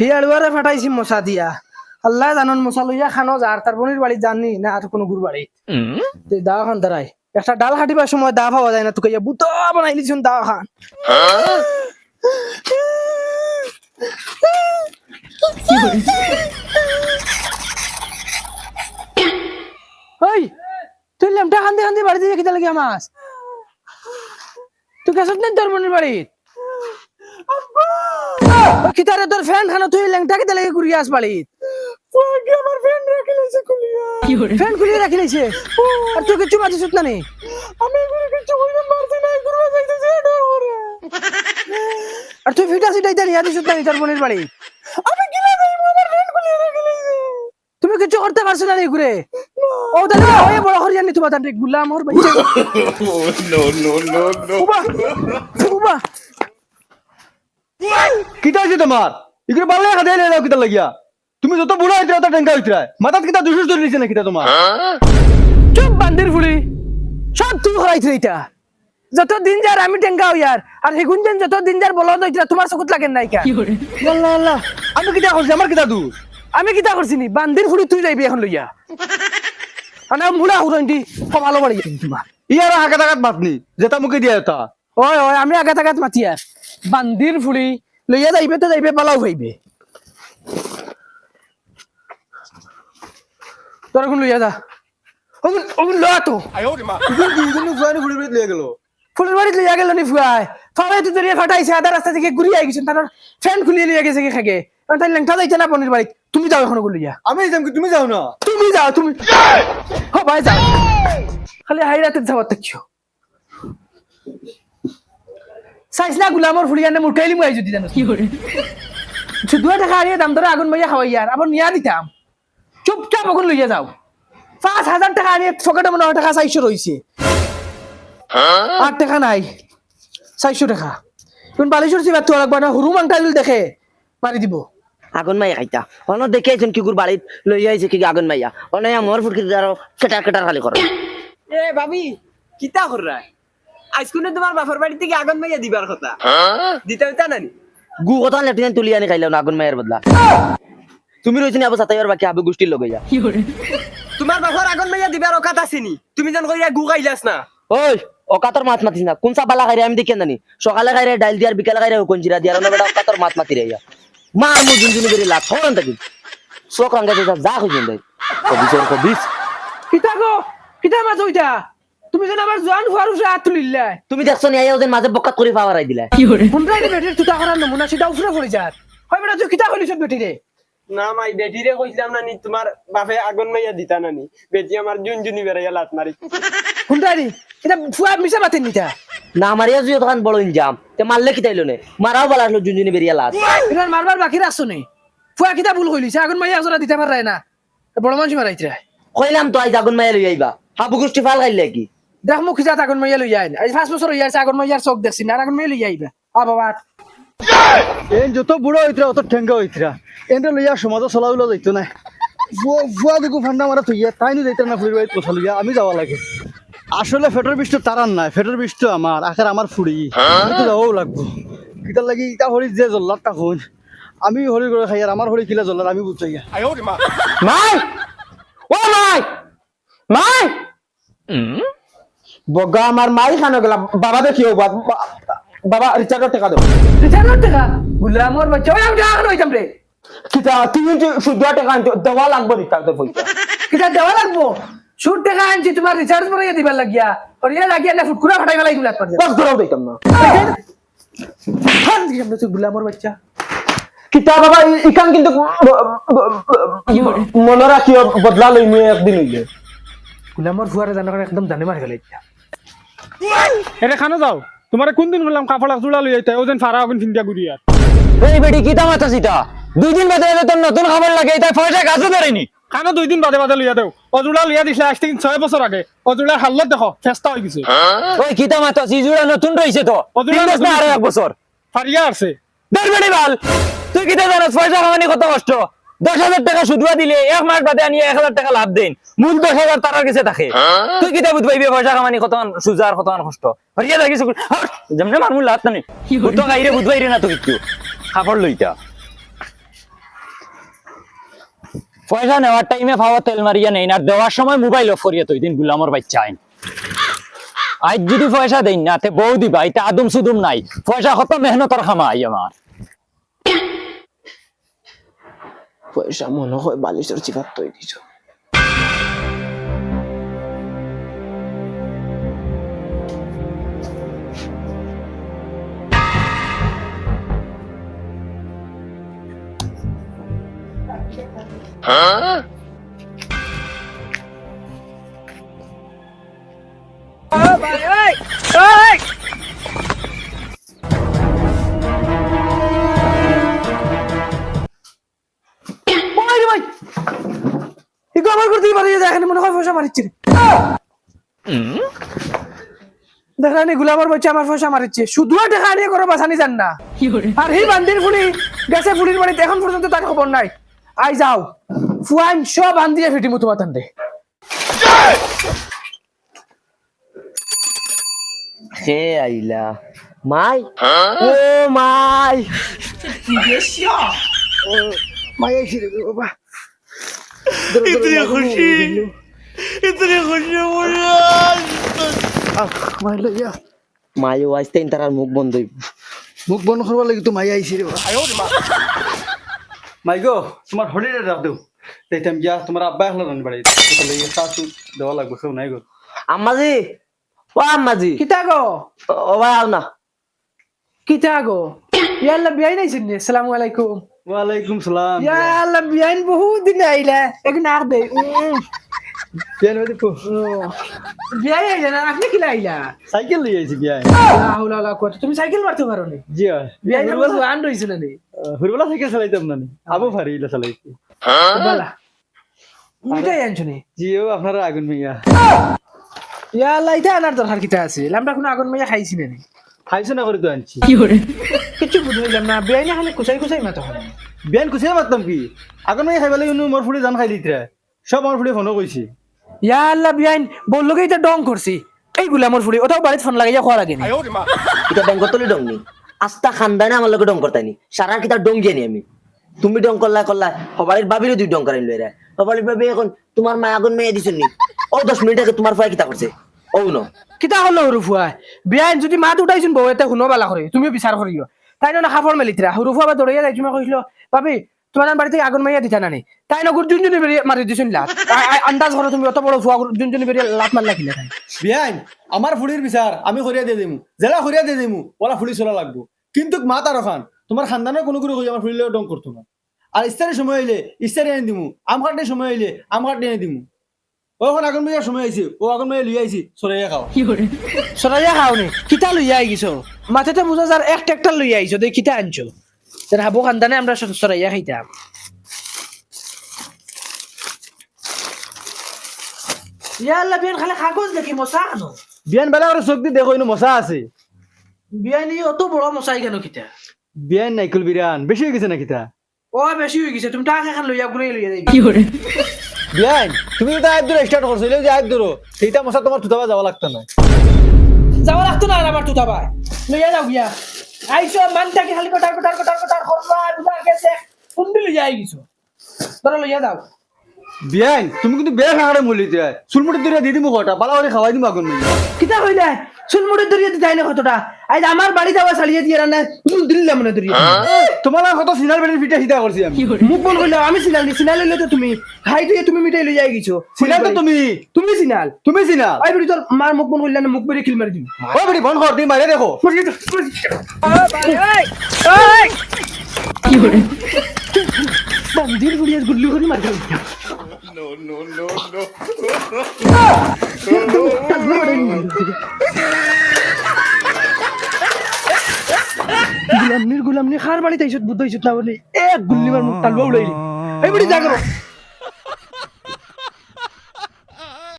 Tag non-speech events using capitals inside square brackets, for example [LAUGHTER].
হিয়াড়ুয়ারে ফাটাইছি মশা দিয়া। আল্লাহ জানন মশা লইয়া খানো যার তার বোনের বাড়ি জানি না আর কোনো গুর বাড়ি দা খান দাঁড়াই একটা ডাল কাটিবার সময় দা পাওয়া যায় না তোকে ইয়া বুতো বানাই লিছুন দা খান। ওই তুই লেমটা খান্দি খান্দি বাড়িতে যে কিতা লাগে মাছ তুই কেসত নেই তোর বোনের বাড়ি কিতারে তোর ফ্যান খানো তুই লেংটা কিতা লাগে ঘুরিয়ে আস বাড়িত আমার ফ্যান রাখি লাইছে খুলিয়া? ফ্যান খুলিয়ে রাখি লাইছে? আর তুই কিছু মাঝে সুত না নি? আমি এগুলো কিছু কইতে পারছি না এগুলো যাইতেছে আর তুই ফিটা সিটাই জানি আদি সুত না নি তোর বোনের বাড়ি? আমি কি না আমার ফ্যান খুলিয়ে রাখি লাইছে। তুমি কিছু করতে পারছ না নি ঘুরে? ও দাদা ওই বড় হরিয়ানি তোমার গুলাম [LAUGHS] উবা কিতা হয়েছে তোমার এগুলো এলে কিতা লাগিয়া। তুমি যত বুড়া হইতে তত টেঙ্কা হইতে মাথাত কিতা দুশুস ধরে নিছে না কিতা তোমার চুপ বান্দির ফুলি। সব তুই হরাইছ এটা যত দিন যার আমি হই আর আর হেগুন যেন যত দিন যার হইতরা তোমার চকুত লাগেন নাই কা আল্লাহ আল্লাহ। আমি কিতা করছি আমার কিতা দোষ আমি কিতা করছি নি বান্দির ফুলি তুই যাইবি এখন লইয়া। আনা মুড়া হুরন্টি কমালো বাড়ি তোমার ইয়ার হাকাত হাকাত মাতনি যেটা মুখে দিয়া এটা। ওই ওই আমি আগাত আগাত মাতি আর বান্দির ফুলি লইয়া যাইবে তো যাইবে পালাও হইবে তোর এখন লইয়া যা। ওগুন ওগুন তো। ফুড়ি গেল। ফুলের বাড়িতে লইয়া গেল নি ফাড়াই তো ফাটাইছে আধা রাস্তা থেকে ঘুরিয়ে আই গেছেন তার ফ্যান খুলিয়ে লিয়ে গেছে কি তাই লেংটা যাইতে না পনির বাড়ি তুমি যাও এখন ওগুলো লইয়া। আমি যাম তুমি যাও না? তুমি যাও তুমি হ ভাই যাও। খালি হাই রাতে যাবার দেখিও সাইস না গুলামর ফুলিয়া নে মুটাইলি মুই যদি জানো দুয়া টাকা আনিয়ে দাম ধরে আগুন মাইয়া খাওয়াই আর আবার নিয়া দিতাম চুপচাপ এখন লইয়া যাও। পাঁচ হাজার টাকা আনিয়ে ফকেটে মনে হয় টাকা চাইশো রয়েছে আট টাকা নাই চারশো টাকা। কোন বালিশর চিবাত তো লাগবা না হুরু মাংটা দেখে মারি দিব। আগুন মাইয়া খাইতা অন দেখে আইছেন কিগুর বাড়িত লই আইছে কি আগুন মাইয়া। অনে আমার ফুটকি দাঁড়ো কেটার কেটার খালি করো এ ভাবি কিতা কররা আজকুনে তোমার বাপের বাড়ি থেকে আগুন মাইয়া দিবার কথা। দিতে হইতা নানি গু কথা লেফটেন্যান্ট তুলি আনি খাইলাও না আগুন মাইয়ার বদলা। তুমি রইছেন আবু সাতাইয়ার বাকি আবু গোষ্ঠীর লগে যা তোমার বাপের আগুন মাইয়া দিবার অকাত আসেনি তুমি যেন কইরা গু খাইলাস না। ওই অকাতর মাত মাতিস না। কোন সাবালা খাইরে আমি দেখেন জানি সকালে খাইরে ডাইল দিয়ার বিকালে খাইরে হুকুন জিরা দিয়ার না বেটা অকাতর মাত মাতি রে মা মু জুনজুনি বেরি লাভ হন থাকি চোখ রাঙ্গা যা যা খুঁজেন দেয় কবিস কবিস কিতা গো? কিতা মাছ ওইটা তুমি যেন আমার জোয়ান ফুয়ার উঠে হাত তুলিল্লা তুমি দেখছ নি আইয়া ওদের মাঝে বকাত করে পাওয়ার আই দিলা কোনটাই বেটির তুতা করার নমুনা সেটা উপরে পড়ে যার হয় বেটা তুই কিতা করিস বেটি রে না মাই বেটিরে কইছিলাম নানি তোমার বাপে আগুন মাইয়া দিতা নানি বেটি আমার জুন জুনি বেড়াইয়া লাত মারি কোনটাই রে এটা ফুয়া মিশা বাতেন নিতা না মারিয়া জুয়ে তখন বড় ইনজাম। তে মারলে কি তাইলো নে? মারাও বলা আসলো জুনজুনি বেরিয়া লাশ এটা মারবার বাকি রাখছো নে। ফুয়া কিতা ভুল কইলিছে আগুন মাইয়া জোড়া দিতে পারে না। বড় মানুষ মারাইতে কইলাম তো আজ আগুন মাইয়া লই আইবা হাবু গোষ্ঠী ফাল খাইলে কি? দেখ মুখ খিজাত আগুন মাইয়া লই আইন আজ পাঁচ বছর হইয়াছে আগুন মাইয়ার চোখ দেখছি না আর আগুন মাইয়া লই আইবা আ বাবা এন যত বুড়া হইতরা অত ঠেঙ্গা হইতরা। এনরে লইয়া সমাজ চলাউলা যাইতো না। ফুয়া দেখো ফান্ডা মারা থইয়া তাই নি যাইতে না ফুড়ির বাড়িত কথা লইয়া আমি যাওয়া লাগে। আসলে ফেটের বিষটা তারার নাই ফেটের বিষটা আমার আখার আমার ফুড়ি। আমি তো যাবও লাগবো। কিতার লাগি ইটা হরি যে জল্লাদ তাকুন আমি হরি করে খাই আর আমার হরি কিলা জল্লাদ আমি বুঝাই মাই! ও মাই! মাই! বগা আমার মাই খানো গেলাম বাবা দেখিও বাবা রিচার্জের টাকা দাও রিটার্ন টাকা? গুলামর বাচ্চা ওই আমি টাকা হইতাম রে কিতা তুমি যে শুদ্ধ টাকা আনতে দেওয়া লাগবে রিচার্জের পয়সা কিতা দেওয়া লাগবো? সুট টাকা আনছি তোমার রিচার্জ করে দিবার লাগিয়া। আর ইয়া লাগিয়া না ফুটকুরা ফাটাই গেলাই গুলাত পারছে দশ ধরেও দিতাম না। ফান দিলাম না গুলামর বাচ্চা। কিতা বাবা ইখান কিন্তু মনে রাখিও বদলা লই নিয়ে একদিন হইলে গুলামর ফুয়ারে জানা করে একদম জানে মার গেলাই এটা খানো যাও। তোমার কোন দিন বললাম কাপড় জোড়া লই আইতা ওজন ফারা ফিন্দিয়া ঘুরি আর। এই বেটি কি তামাতা সিটা দুই দিন বাদে তোর নতুন খবর লাগে তাই পয়সা গাছও ধরেনি। খানো দুই দিন বাদে বাদে লইয়া দেও। অজোড়া লইয়া দিছিলে আজ থেকে ছয় বছর আগে। অজোড়ার হাল্লত দেখো ফেস্তা হয়ে গেছে। ওই কি তামাতা সিজুরা নতুন রইছে তো। অজোড়া তিন আরও এক বছর। ফারিয়া আছে দেড় বেটি বাল। তুই কি জানাস পয়সা কামানি কত কষ্ট? দশ হাজার টাকা সুদুয়া দিলে এক মাস বাদে আনিয়ে এক হাজার টাকা লাভ দেন। মূল দশ হাজার তারার কাছে থাকে। তুই কিতা বুঝ পাইবি পয়সা কামানি কত সুজার কত কষ্ট? হরিয়া থাকিস যেমন লাভ নানি তো গাইরে বুঝ পাইরে না তো কিছু খাবার লইতা। পয়সা নেওয়ার টাইমে পাওয়া তেল মারিয়া নেই না আর দেওয়ার সময় মোবাইল অফ করিয়া তুই দিন গুলামর বাচ্চা আইন। আজ যদি পয়সা দেই না তে বউ দিবা এটা আদম সুদুম নাই। পয়সা কত মেহনতর খামাই আমার। পয়সা মনে হয় বালিশের চিপাত তৈরি দিছ ওই করতে পারে দেখেন মনে হয় পয়সা মারিচ্ছে দেখেন এগুলো আমার বলছে আমার পয়সা মারিচ্ছে। শুধু টাকা নিয়ে করে বাসানি যান না আর এই বান্দির ফুলি গেছে ফুলির বাড়িতে এখন পর্যন্ত তার খবর নাই। আই যাও। ফুয়ান সব বান্দিয়ে ফিটিমু তোমার তান্ডে হে আইলা। মাই? ও মাই। মাই আইছি রে বাবা আহ, মাই লইয়া মাই ওয়াইতে তার মুখ বন্ধ হইব। মুখ বন্ধ করবার লাগি তো মাই আইছি রে মাই গো তোমার হলিডে রাখ দেও। তাইতাম গিয়া তোমার আব্বা এখন রান বাড়ি তো লইয়া শাশু দেওয়া লাগবে কেউ নাই গো। আম্মাজি ও আম্মাজি। কিতা গো? ও ভাই আও না। কিতা গো? ইয়াল্লা বিয়াই নাই শুননি আসসালামু আলাইকুম। ওয়ালাইকুম সালাম। ইয়াল্লা বিয়াইন বহুত দিন আইলা। এখন আর দে বিয়ান বাদে পো বিয়াই আইলা না আপনি কিলা আইলা? সাইকেল লই আইছি বিয়ান লা হাওলা লা কুয়াতা। তুমি সাইকেল মারতে পারো নি? জি বিয়াই না বলব আন রইছিল নি হুরবালা সাইকেল চালাইতাম না নি। আবু ফারি ইলা চালাইছি। বালা মিটাই আনছো নি? জিও আপনারা আগুন মিয়া ইয়াল্লা ইটা আনার দরকার কিতা আছে। লামটা কোনো আগুন মাইয়া খাইছি না নি। খাইছো না করে তো আনছি। কিছু বুঝলাম না বিয়াই না। খালি কুচাই কুচাই মাতো হয় বিয়ান কুছিয়ে মারতাম কি? আগুন মিয়া খাইবা লাগি মোর ফুড়ি জান খাই দিতরা সব আমার ফুড়ি ফোনও কইছি ইয়াল্লা বিয়াইন বলল কি এটা ডং করছি এই গুলামর ফুড়ি ওটাও বাড়িতে ফোন লাগাইয়া খোয়া লাগেনি এটা ডং করতে ডং নি? আস্তা খানদানে আমার লোকে ডং করতানি সারা কিতা ডং গিয়ে আমি? তুমি ডং করলা করলা সবাড়ির বাবিরও দুই ডং করাইল এরা সবাড়ির বাবি এখন তোমার মা আগুন মেয়ে দিছেন নি? ও দশ মিনিট আগে তোমার ফাই কিতা করছে ন কিতা হলো সৰু ফুৱা বিয়াইন যদি মাত উঠাইছোন বৌ এটা শুনো বালা কৰি। তুমি বিচাৰ কৰিও তাই না সাফৰ মেলিতৰা সৰু ফুৱা বা দৌৰিয়া যাই তুমি কৈছিলো তোমাৰ বাড়িতে আগুন মাৰিয়া দিছা নানি? তাই নগর যোনজনী বেরিয়ে মারি লাত। আন্দাজ করো তুমি, অত বড় ফুয়া যোনজনী বেরিয়ে লাত মারলা কিনা তাই। বিয়ান আমার ফুড়ির বিচার আমি করিয়া দিয়ে দিমু। জেলা করিয়া দিয়ে দিমু ওরা ফুড়ি চলা লাগবো। কিন্তু মা তার খান তোমার খানদানের কোনো কোনো আমার ফুড়িলেও ডং করতো না। আর ইস্তারি সময় হইলে ইস্তারি এনে দিমু। আম কাটে সময় হইলে আম কাটে এনে দিমু। ও এখন আগুন মেয়ার সময় আইছে ও আগুন মেয়ে লিয়ে আইছি সরাইয়া খাও। চৰাইয়া খাওনি কিতা লইয়া আহিছো? মাথাতে বুঝা যার এক ট্রেক্টর লইয়া কিতা আনছো। তার হাবো খানদানে আমরা চৰাইয়া খাইতাম। ইয়াল্লা বিয়ান খালে কাগজ দেখি মশা আনো। বিয়ান বেলা করে চোখ দিয়ে দেখো মশা আছে। বিয়ানি অত বড় মশাই কেন কিতা? বিয়ান নাইকুল বিরান বেশি হয়ে গেছে না কিতা? ও বেশি হয়ে গেছে তুমি টাকা এখন লইয়া ঘুরে লইয়া যাই বিয়ান তুমি তো আয় দূরে স্টার্ট করছ যে আয় দূর সেইটা মশা তোমার থুতাবা যাওয়া লাগতো না যাওয়া লাগতো না আর আমার তুতাবা লইয়া যাও গিয়া আইসো মানটাকে খালি কটার কটার কটার কটার করবা বুঝা গেছে কুন্ডি লইয়া আই গেছো ধরো লইয়া যাও বিয়ান তুমি কিন্তু বেয়া খাঙারে মূল্য দিয়া চুলমুটি দূরে দিয়ে দিমু কটা বালা করে খাওয়াই দিমু আগুন কিতা কইলে? চুলমুড়ি দরিয়ে দিতাই না কতটা? আজ আমার বাড়ি যাওয়া চালিয়ে দিয়ে রান্না তুমি দিল্লাম না দরিয়ে তোমার কত সিনার বেড়ে পিঠা সিধা করছি আমি। মুখ বল কইলে আমি সিনাল নি সিনাল লইলে তো তুমি। খাই দিয়ে তুমি মিটাই লইয়া গেছো সিনার তো তুমি। তুমি সিনাল তুমি সিনা আই বেটি তোর মার মুখ বল কইলে না মুখ বেরি খিল মারি দিবি। ও বেটি বন্ধ কর তুমি মারে দেখো। বন্দির গুড়িয়ে গুল্লি করে মারি No, no, no, no. গুলামনির Gulamoni খার বাড়িতে আইছত বুদ্ধ আইছত না বলে। এক গুল্লি মার মুখ টালবা উড়াইলি। এই বেটি যা করো।